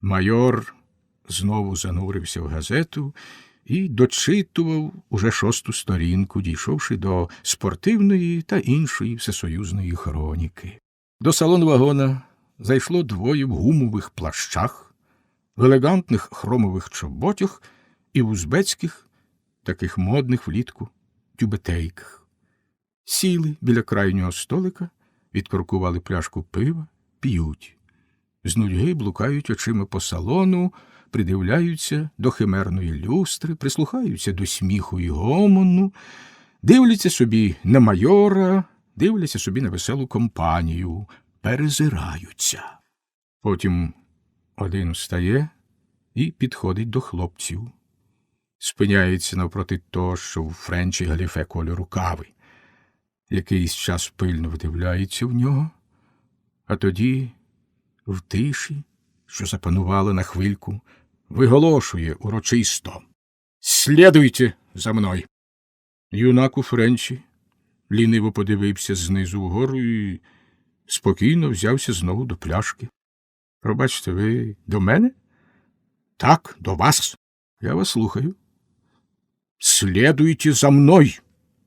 Майор знову занурився в газету і дочитував уже шосту сторінку, дійшовши до спортивної та іншої всесоюзної хроніки. До салону вагона зайшло двоє в гумових плащах, в елегантних хромових чоботях і в узбецьких, таких модних влітку, тюбетейках. Сіли біля крайнього столика, відкоркували пляшку пива, п'ють. З нудьги блукають очима по салону, придивляються до химерної люстри, прислухаються до сміху і гомону, дивляться собі на майора, дивляться собі на веселу компанію, перезираються. Потім один встає і підходить до хлопців, спиняється навпроти того, що в френчі галіфе кольору кави. Якийсь час пильно вдивляється в нього, а тоді в тиші, що запанувала на хвильку, виголошує урочисто Слідуйте за мною. Юнак у френчі ліниво подивився знизу вгору і спокійно взявся знову до пляшки. Пробачте, ви до мене? Так, до вас. Я вас слухаю. Слідуйте за мною,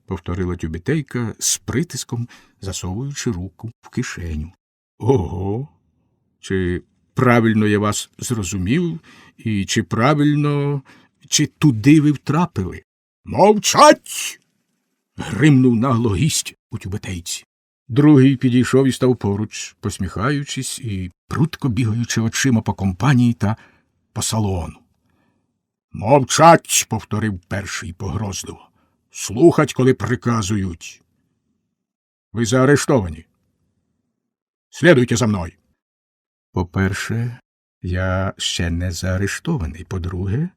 повторила тюбітейка з притиском, засовуючи руку в кишеню. Ого. Чи правильно я вас зрозумів, і чи правильно, чи туди ви втрапили? Мовчать. гримнув нагло гість у тюбетейці. Другий підійшов і став поруч, посміхаючись і прутко бігаючи очима по компанії та по салону. Мовчать, повторив перший погрозливо. Слухать, коли приказують. Ви заарештовані. Слідуйте за мною. По-перше, я ще не заарештований. По-друге,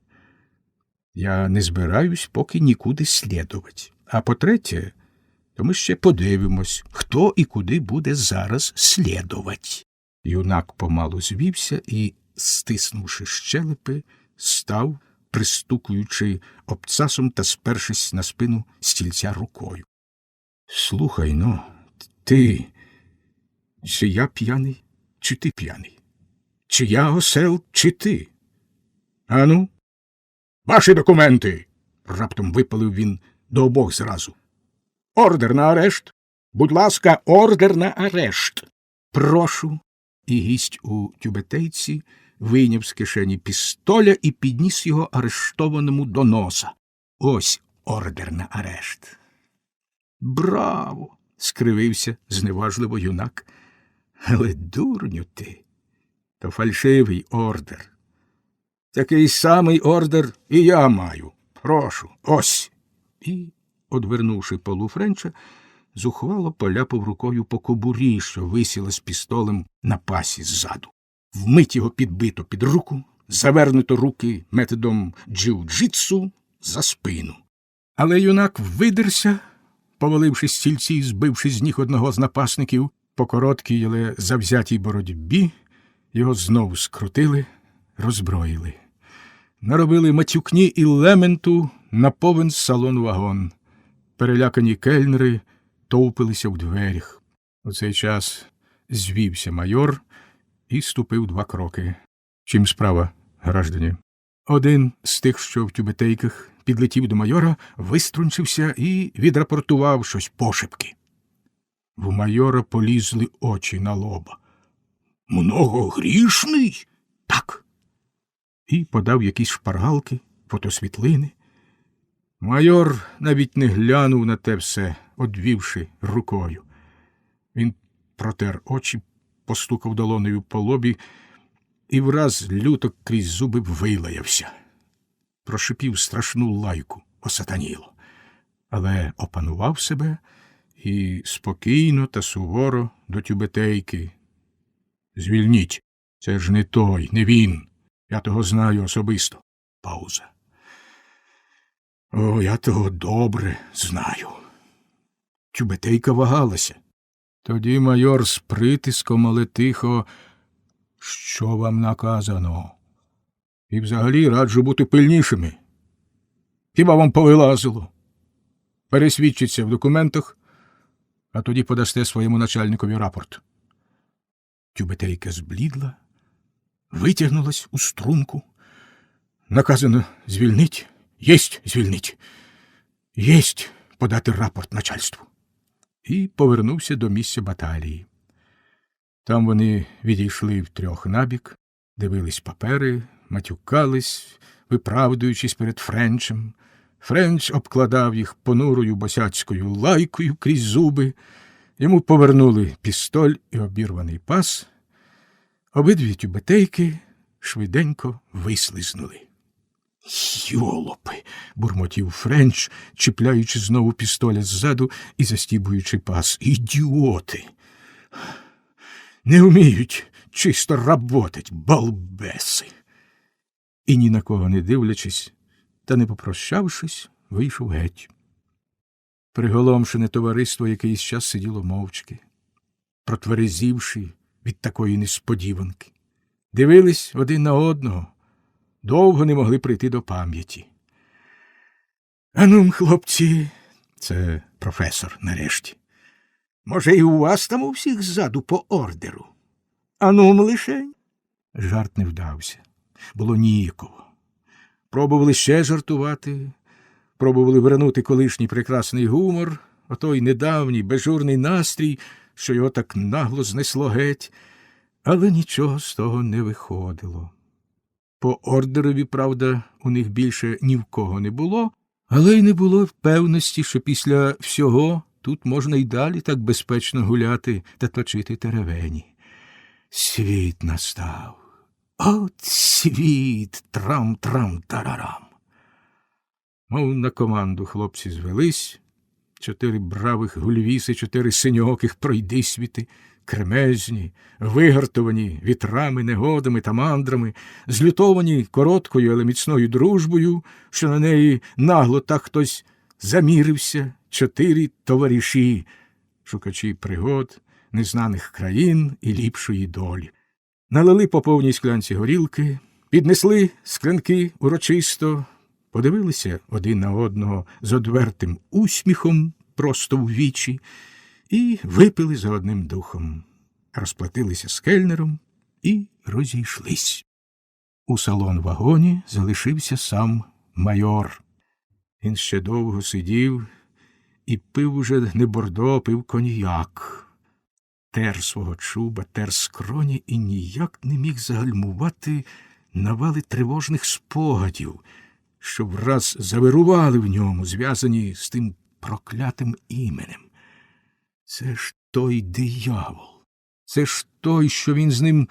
я не збираюсь поки нікуди слідувати. А по-третє, то ми ще подивимось, хто і куди буде зараз слідувати. Юнак помалу звівся і, стиснувши щелепи, став, пристукуючи обцасом та спершись на спину стільця рукою. Слухай ну, ти, чи я п'яний, чи ти п'яний? Чи я осел, чи ти? Ану? Ваші документи. раптом випалив він до обох зразу. Ордер на арешт. Будь ласка, ордер на арешт. Прошу. І гість у тюбетейці вийняв з кишені пістоля і підніс його арештованому до носа. Ось ордер на арешт. Браво! скривився зневажливо юнак. Але дурню ти, то фальшивий ордер. Такий самий ордер і я маю. Прошу, ось. І, одвернувши полу Френча, зухвало поляпав рукою по кобурі, що висіла з пістолем на пасі ззаду. Вмить його підбито під руку, завернуто руки методом джиу-джитсу за спину. Але юнак видерся, поваливши стільці і збивши з ніг одного з напасників, по короткій, але завзятій боротьбі, його знову скрутили, роззброїли. Наробили матюкні і лементу на повен салон вагон. Перелякані кельнери товпилися в дверях. У цей час звівся майор і ступив два кроки. Чим справа, граждані? Один з тих, що в тюбетейках, підлетів до майора, виструнчився і відрапортував щось пошепки. В майора полізли очі на лоба. Многогрішний? Так. І подав якісь шпаргалки, фотосвітлини. Майор навіть не глянув на те все, одвівши рукою. Він протер очі, постукав долонею по лобі і враз люто крізь зуби вилаявся. Прошипів страшну лайку осатаніло, але опанував себе і спокійно та суворо до тюбетейки. Звільніть, це ж не той, не він. Я того знаю особисто. Пауза. О, я того добре знаю. Тюбетейка вагалася. Тоді майор з притиском, але тихо, що вам наказано? І взагалі раджу бути пильнішими. Хіба вам повилазило? Пересвідчиться в документах, а тоді подасте своєму начальникові рапорт. Тюбетейка зблідла, витягнулась у струнку. Наказано звільнить, єсть звільнить, єсть подати рапорт начальству. І повернувся до місця баталії. Там вони відійшли втрьох набік, дивились папери, матюкались, виправдуючись перед Френчем. Френч обкладав їх понурою босяцькою лайкою крізь зуби. Йому повернули пістоль і обірваний пас. Обидві тюбетейки швиденько вислизнули. Йолопи. бурмотів Френч, чіпляючи знову пістоля ззаду і застібуючи пас. Ідіоти. Не вміють чисто работать, балбеси. І ні на кого не дивлячись, та не попрощавшись, вийшов геть. Приголомшене товариство якийсь час сиділо мовчки, протверезівши від такої несподіванки. Дивились один на одного, довго не могли прийти до пам'яті. Ану, хлопці, це професор нарешті. Може, і у вас там у всіх ззаду по ордеру? Ану, лишень. Жарт не вдався. Було ніяково. Пробували ще жартувати, пробували вернути колишній прекрасний гумор, отой недавній безжурний настрій, що його так нагло знесло геть, але нічого з того не виходило. По ордерові, правда, у них більше ні в кого не було, але й не було впевності, що після всього тут можна й далі так безпечно гуляти та точити теревені. Світ настав. От світ трам-трам-тарарам. Мов на команду хлопці звелись, чотири бравих гульвіси, чотири синьоких пройдисвіти, кремезні, вигартовані вітрами, негодами та мандрами, злютовані короткою, але міцною дружбою, що на неї нагло так хтось замірився, чотири товариші, шукачі пригод, незнаних країн і ліпшої долі. Налили по повній склянці горілки, піднесли склянки урочисто, подивилися один на одного з одвертим усміхом просто в вічі, і випили за одним духом, розплатилися з кельнером і розійшлись. У салон вагоні залишився сам майор. Він ще довго сидів і пив уже не бордо, пив коньяк тер свого чуба, тер скроні і ніяк не міг загальмувати навали тривожних спогадів, що враз завирували в ньому, зв'язані з тим проклятим іменем. Це ж той диявол, це ж той, що він з ним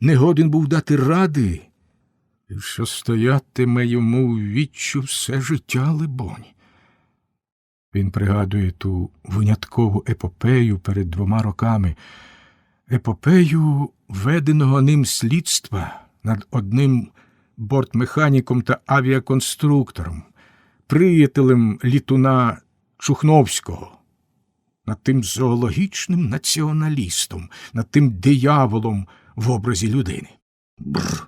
не годен був дати ради, що стоятиме йому в віччю все життя, либонь. Він пригадує ту виняткову епопею перед двома роками, епопею веденого ним слідства над одним бортмеханіком та авіаконструктором, приятелем літуна Чухновського, над тим зоологічним націоналістом, над тим дияволом в образі людини. Бр,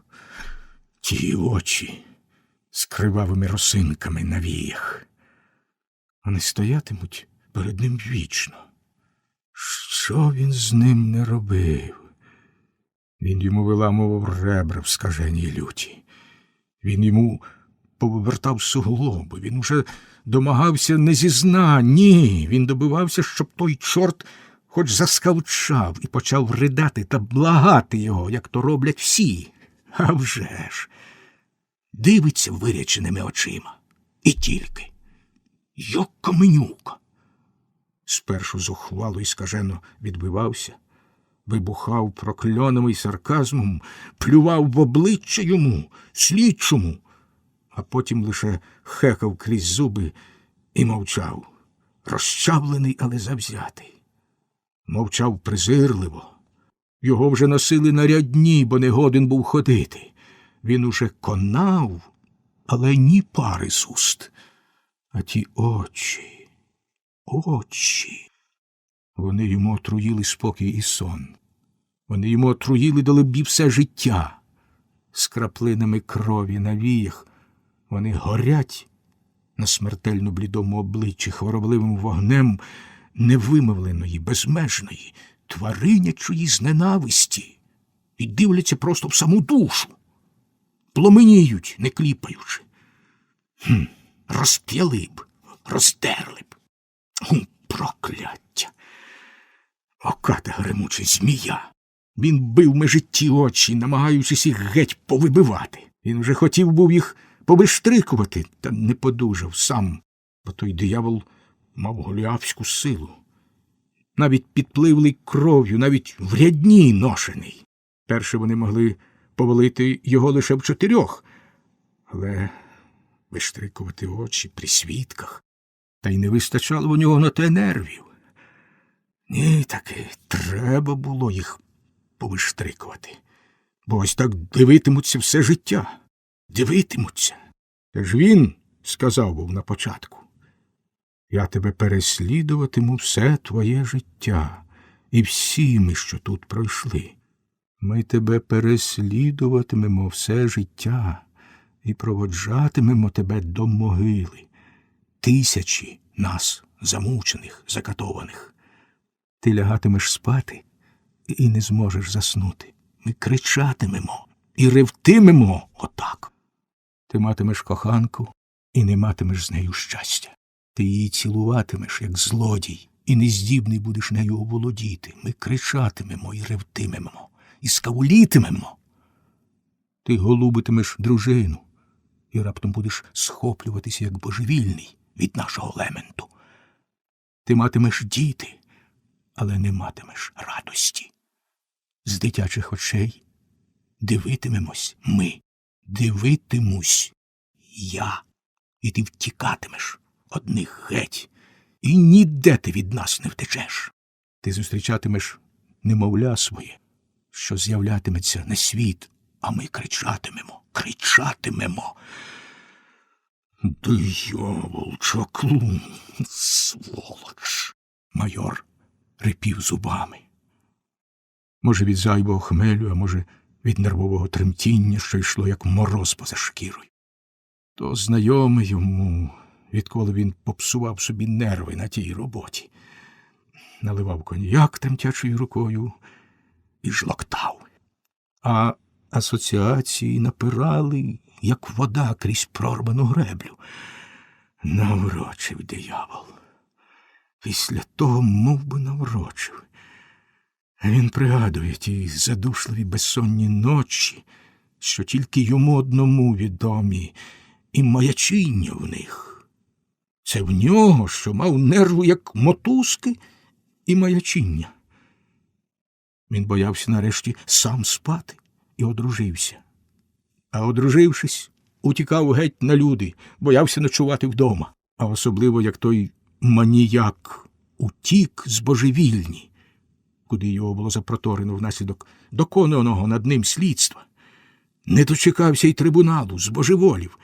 ті очі з кривавими росинками на віях. Вони стоятимуть перед ним вічно. Що він з ним не робив? Він йому виламував ребра в скаженій люті. Він йому повертав суглоби, він уже домагався не зізнань, ні. Він добивався, щоб той чорт хоч заскавчав і почав ридати та благати його, як то роблять всі. А вже ж, дивиться виряченими очима. І тільки. Як каменюка. Спершу зухвало і скажено відбивався, вибухав прокльонами й сарказмом, плював в обличчя йому, слідчому, а потім лише хекав крізь зуби і мовчав, розчавлений, але завзятий. Мовчав презирливо. Його вже носили на рядні, бо не годен був ходити. Він уже конав, але ні пари з уст. А ті очі, очі. Вони йому отруїли спокій і сон. Вони йому отруїли далебі все життя. З краплинами крові на віях вони горять на смертельно блідому обличчі хворобливим вогнем невимовленої, безмежної, тваринячої з ненависті. і дивляться просто в саму душу, пломеніють, не кліпаючи. Хм, розп'яли б, роздерли б. Хм, прокляття. Оката гремуча змія. Він бив межі ті очі, намагаючись їх геть повибивати. Він вже хотів був їх повиштрикувати, та не подужав сам, бо той диявол мав голіафську силу. Навіть підпливлий кров'ю, навіть в рядні ношений. Перше вони могли повалити його лише в чотирьох, але виштрикувати очі при свідках, та й не вистачало у нього на те нервів. Ні, таки треба було їх повиштрикувати, бо ось так дивитимуться все життя. Дивитимуться. Та ж він сказав був на початку. Я тебе переслідуватиму все твоє життя і всі ми, що тут пройшли. Ми тебе переслідуватимемо все життя і проводжатимемо тебе до могили. Тисячі нас, замучених, закатованих. Ти лягатимеш спати і не зможеш заснути. Ми кричатимемо і ревтимемо отак. Ти матимеш коханку і не матимеш з нею щастя. Ти її цілуватимеш, як злодій, і нездібний будеш нею оволодіти. Ми кричатимемо і ревтимемо, і скавулітимемо. Ти голубитимеш дружину, і раптом будеш схоплюватися, як божевільний від нашого лементу. Ти матимеш діти, але не матимеш радості. З дитячих очей дивитимемось ми, дивитимусь я, і ти втікатимеш одних геть, і ніде ти від нас не втечеш. Ти зустрічатимеш немовля своє, що з'являтиметься на світ, а ми кричатимемо, кричатимемо. Диявол, чаклун, сволоч. Майор рипів зубами. Може, від зайвого хмелю, а може, від нервового тремтіння, що йшло, як мороз поза шкірою. То знайомий йому, відколи він попсував собі нерви на тій роботі, наливав коньяк тремтячою рукою і жлоктав. А асоціації напирали, як вода крізь прорвану греблю. Наврочив диявол. Після того мов би, наврочив. Він пригадує ті задушливі безсонні ночі, що тільки йому одному відомі, і маячиння в них. Це в нього, що мав нерву, як мотузки, і маячиння. Він боявся нарешті сам спати і одружився. А одружившись, утікав геть на люди, боявся ночувати вдома, а особливо як той маніяк утік з божевільні, куди його було запроторено внаслідок доконаного над ним слідства. Не дочекався й трибуналу, збожеволів,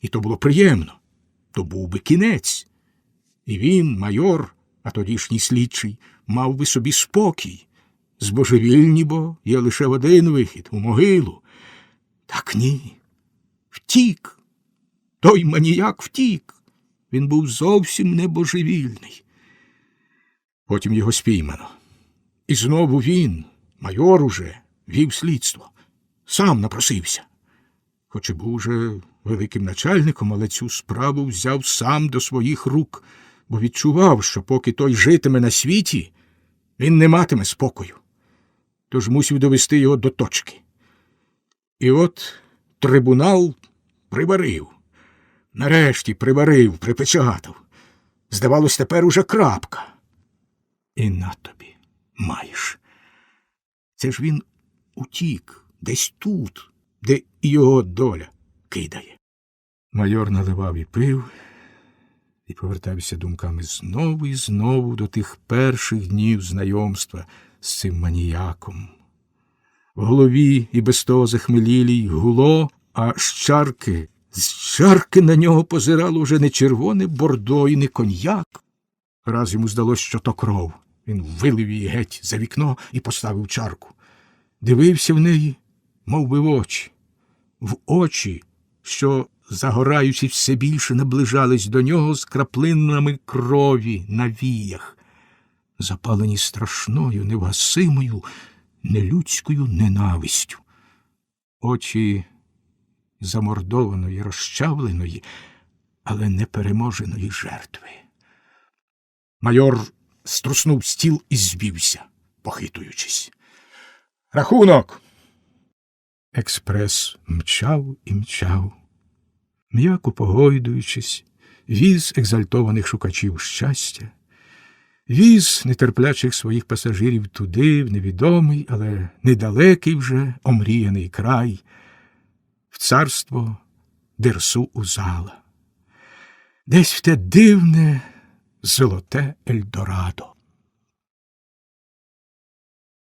і то було приємно, то був би кінець. І він, майор, а тодішній слідчий, мав би собі спокій. Збожевільні, бо є лише в один вихід у могилу. Так ні. Втік. Той маніяк втік. Він був зовсім не божевільний. Потім його спіймано. І знову він, майор уже, вів слідство. Сам напросився. Хоч і був уже великим начальником, але цю справу взяв сам до своїх рук, бо відчував, що поки той житиме на світі, він не матиме спокою. Тож мусив довести його до точки. І от трибунал приварив. Нарешті приварив, припечатав. Здавалось, тепер уже крапка. І на тобі маєш. Це ж він утік десь тут, де і його доля кидає. Майор наливав і пив, і повертався думками знову і знову до тих перших днів знайомства з цим маніяком. В голові і без того захмелілій гуло, а з чарки, з чарки на нього позирало вже не червоне бордо і не коньяк. Раз йому здалося, що то кров. Він вилив її геть за вікно і поставив чарку. Дивився в неї, мов би в очі, в очі, що, загораючи все більше, наближались до нього з краплинами крові на віях, запалені страшною, невгасимою, нелюдською ненавистю. Очі замордованої, розчавленої, але непереможеної жертви. Майор струснув стіл і звівся, похитуючись. Рахунок. Експрес мчав і мчав, м'яко погойдуючись, віз екзальтованих шукачів щастя, віз нетерплячих своїх пасажирів туди, в невідомий, але недалекий вже омріяний край, в царство Дерсу Узала, десь в те дивне золоте Ельдорадо.